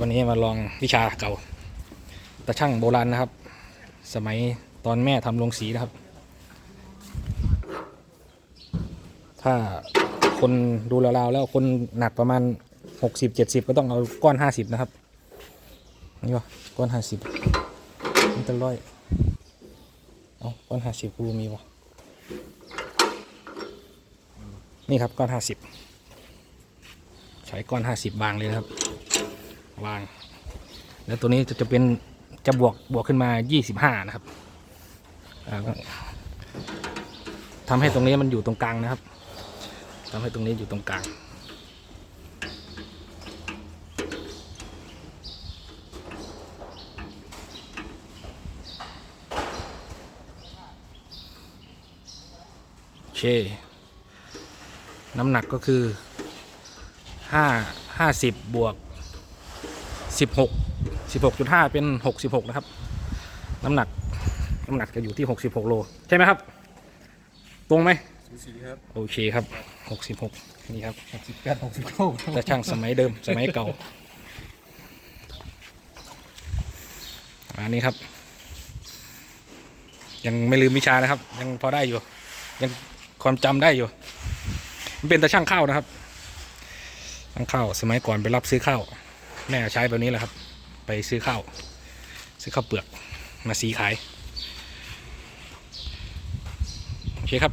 วันนี้มาลองวิชาเก่าตะช่างโบราณนะครับ สมัยตอนแม่ทำโรงสีนะครับ ถ้าคนดูราวๆแล้วคนหนักประมาณหกสิบเจ็ดสิบก็ต้องเอาก้อนห้าสิบนะครับ นี่วะก้อนห้าสิบมันจะร้อยเอาก้อนห้าสิบกูมีวะนี่ครับก้อนห้าสิบใช้ก้อนห้าสิบบางเลยนะครับ วาง แล้วตัวนี้จะจะเป็นจะบวกบวกขึ้นมายี่สิบห้านะครับทำให้ตรงนี้มันอยู่ตรงกลางนะครับทำให้ตรงนี้อยู่ตรงกลางโอเคน้ำหนักก็คือห้าห้าสิบบวก สิบหกสิบหกจุดห้าเป็นหกสิบหกนะครับ น้ำหนัก น้ำหนักจะอยู่ที่หกสิบหกโล ใช่ไหมครับ ตรงไหมสูสีครับ โอเคครับหกสิบหกนี่ครับหกสิบแปดหกสิบเก้าแต่ช่างสมัยเดิม สมัยเก่าอันนี้ครับ ยังไม่ลืมวิชานะครับ ยังพอได้อยู่ ยังความจำได้อยู่ มันเป็นตะช่างข้าวนะครับช่างข้าวสมัยก่อนไปรับซื้อข้าว แม่ใช้แบบนี้แหละครับ ไปซื้อข้าวซื้อข้าวเปลือกมาสีขาย โอเคครับ